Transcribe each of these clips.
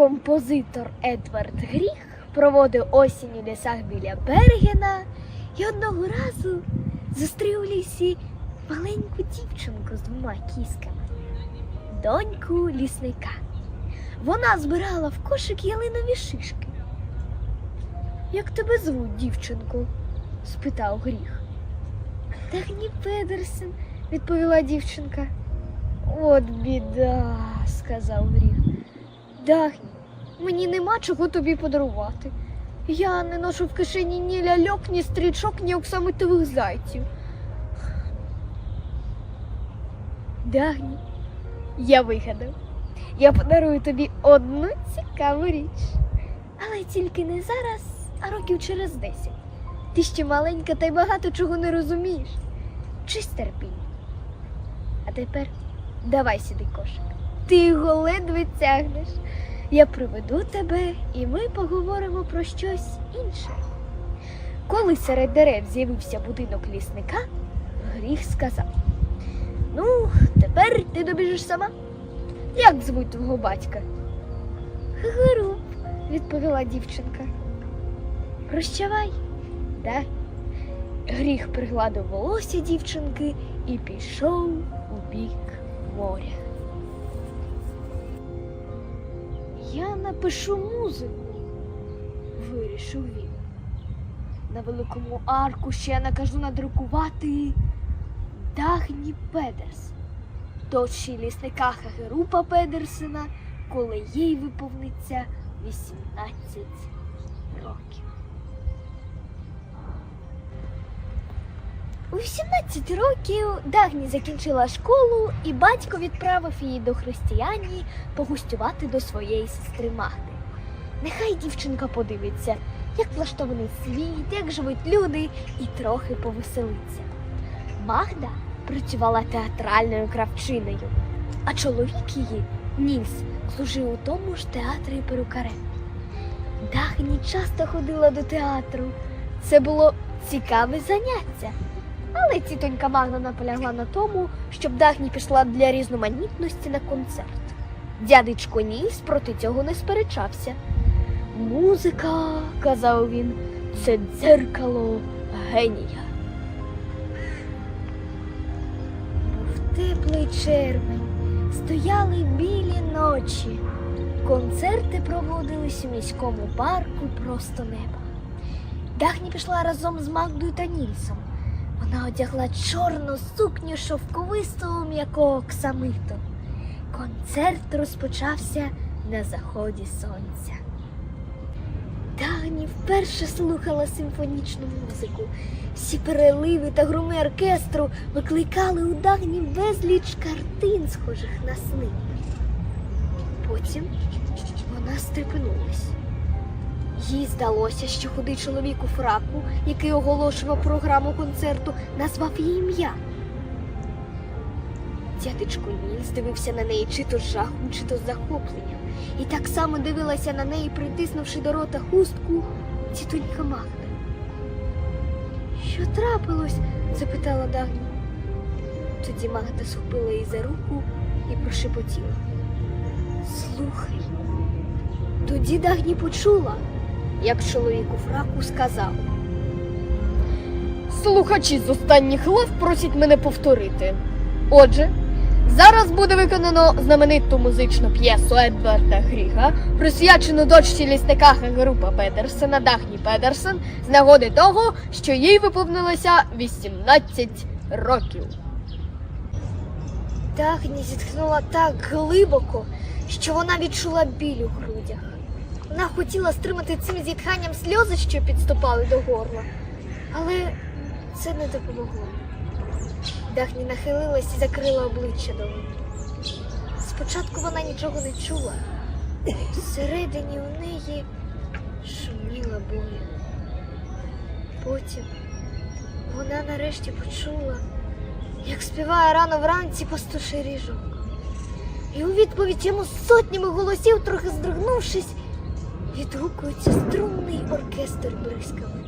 Композитор Едвард Гріх проводив осінь у лісах біля Бергена і одного разу зустрів у лісі маленьку дівчинку з двома кісками, доньку лісника. Вона збирала в кошик ялинові шишки. Як тебе звуть, дівчинку? спитав гріх. Дагні Педерсен, відповіла дівчинка. От біда, сказав гріх. Дагні, мені нема чого тобі подарувати. Я не ношу в кишені ні ляльок, ні стрічок, ні оксамитових зайців. Дагні, я вигадав. Я подарую тобі одну цікаву річ. Але тільки не зараз, а років через десять. Ти ще маленька та й багато чого не розумієш. Чись терпіння. А тепер давай сюди кошик. Ти його ледве тягнеш. Я приведу тебе, і ми поговоримо про щось інше. Коли серед дерев з'явився будинок лісника, гріх сказав: Ну, тепер ти добіжиш сама. Як звуть твого батька? Гигору, відповіла дівчинка. Прощавай, да? Гріх пригладив волосся дівчинки і пішов у бік моря. Я напишу музику, вирішив він. На великому арку ще накажу надрукувати Дагні Педерс, дочі лісника Хагерупа Педерсена, коли їй виповниться 18 років. У 18 років Дагні закінчила школу, і батько відправив її до християні погостювати до своєї сестри Магди. Нехай дівчинка подивиться, як влаштований світ, як живуть люди, і трохи повеселиться. Магда працювала театральною кравчиною, а чоловік її, Нільс, служив у тому ж театрі перукарем. Дагні часто ходила до театру. Це було цікаве заняття. Але тітонька Магда наполягла на тому, щоб Дагні пішла для різноманітності на концерт. Дядечко Нільс проти цього не сперечався. Музика, казав він, це дзеркало генія. Був теплий червень, стояли білі ночі. Концерти проводились у міському парку просто неба. Дагні пішла разом з Магдою та Нільсом. Вона одягла чорну сукню шовковистого м'якого оксамиту. Концерт розпочався на заході сонця. Дагні вперше слухала симфонічну музику. Всі переливи та громи оркестру викликали у Дагні безліч картин, схожих на сни. Потім вона стрепенулась. Їй здалося, що худий чоловік у фраку, який оголошував програму концерту, назвав її ім'я. Дядечко Нільс дивився на неї чи то з жахом, чи то з захопленням, і так само дивилася на неї, притиснувши до рота хустку тітонька Магда. Що трапилось? запитала Дагні. Тоді Магда схопила її за руку і прошепотіла. Слухай. Тоді Дагні почула, як чоловік у фраку сказав. Слухачі з останніх лав просять мене повторити. Отже, зараз буде виконано знамениту музичну п'єсу Едварда Гріга, присвячену дочці лісника Хагерупа Педерсена Дахні Педерсен з нагоди того, що їй виповнилося 18 років. Дахні зітхнула так глибоко, що вона відчула біль у грудях. Вона хотіла стримати цим зітханням сльози, що підступали до горла, але це не допомогло. Дахні нахилилась і закрила обличчя долоні. Спочатку вона нічого не чула. Всередині у неї шуміла болі. Потім вона нарешті почула, як співає рано вранці пастуший ріжок. І у відповідь йому сотнями голосів, трохи здригнувшись, відгукується струнний оркестр бризками.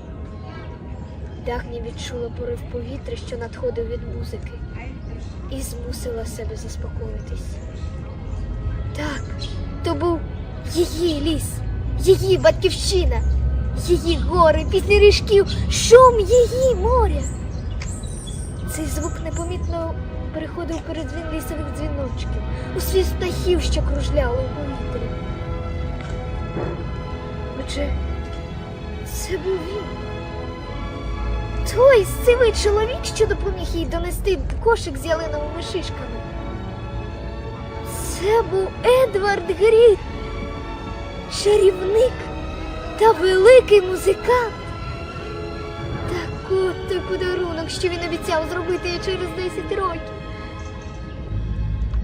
Дагні відчула порив повітря, що надходив від музики, і змусила себе заспокоїтись. Так, то був Її ліс, її батьківщина, її гори, пісні ріжків, шум її моря. Цей звук непомітно переходив передзвін лісових дзвіночків, у світ птахів, що кружляли у повітрі. Отже, це був він. Той сивий чоловік, що допоміг їй донести кошик з ялиновими шишками. Це був Едвард Гріт, чарівник та великий музикант. Так от той подарунок, що він обіцяв зробити їй через 10 років.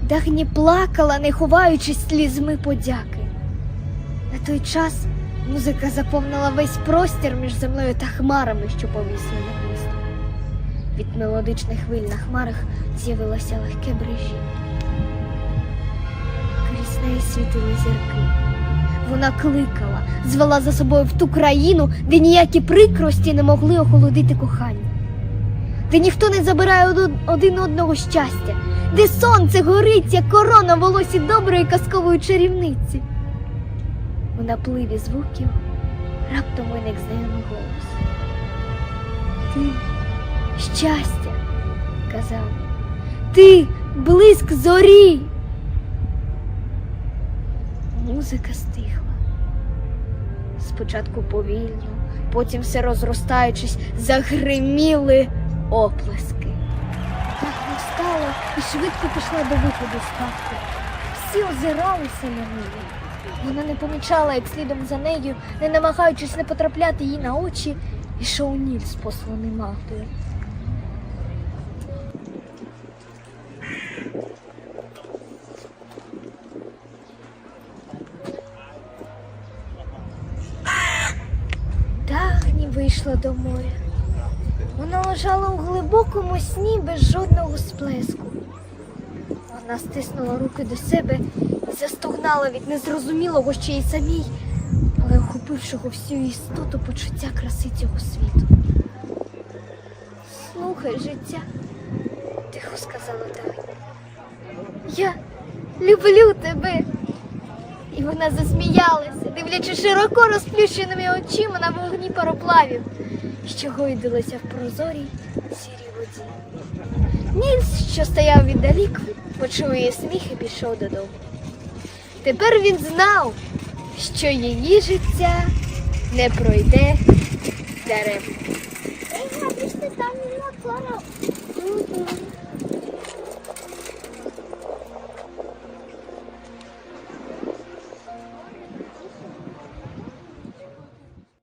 Дагні плакала, не ховаючись слізьми подяки. На той час музика заповнила весь простір між землею та хмарами, що повісли над містом. Від мелодичних хвиль на хмарах з'явилося легке брижіння. Крізь неї світили зірки. Вона кликала, звела за собою в ту країну, де ніякі прикрості не могли охолодити кохання, де ніхто не забирає один одного щастя, де сонце горить, як корона волосі доброї казкової чарівниці. У напливі звуків раптом виник знайомий голос. Ти щастя, казав, ти блиск зорі. Музика стихла. Спочатку повільно, потім все розростаючись, загриміли оплески. Так встала і швидко пішла до виходу з хатки. Всі озиралися на неї. Вона не помічала, як слідом за нею, не намагаючись не потрапляти їй на очі, ішов Нільс посланий матою. Дагні вийшла до моря. Вона лежала у глибокому сні без жодного сплеску. Вона стиснула руки до себе і застогнала від незрозумілого ще й самій, але охопившого всю істоту почуття краси цього світу. Слухай життя, тихо сказала Дагні. Я люблю тебе. І вона засміялася, дивлячись широко розплющеними очима на вогні пароплавів, що гойдилися в прозорій сірій воді. Нільс, що стояв віддалік, почув її сміх і пішов додому. Тепер він знав, що її життя не пройде даремно. Ей, ти там не.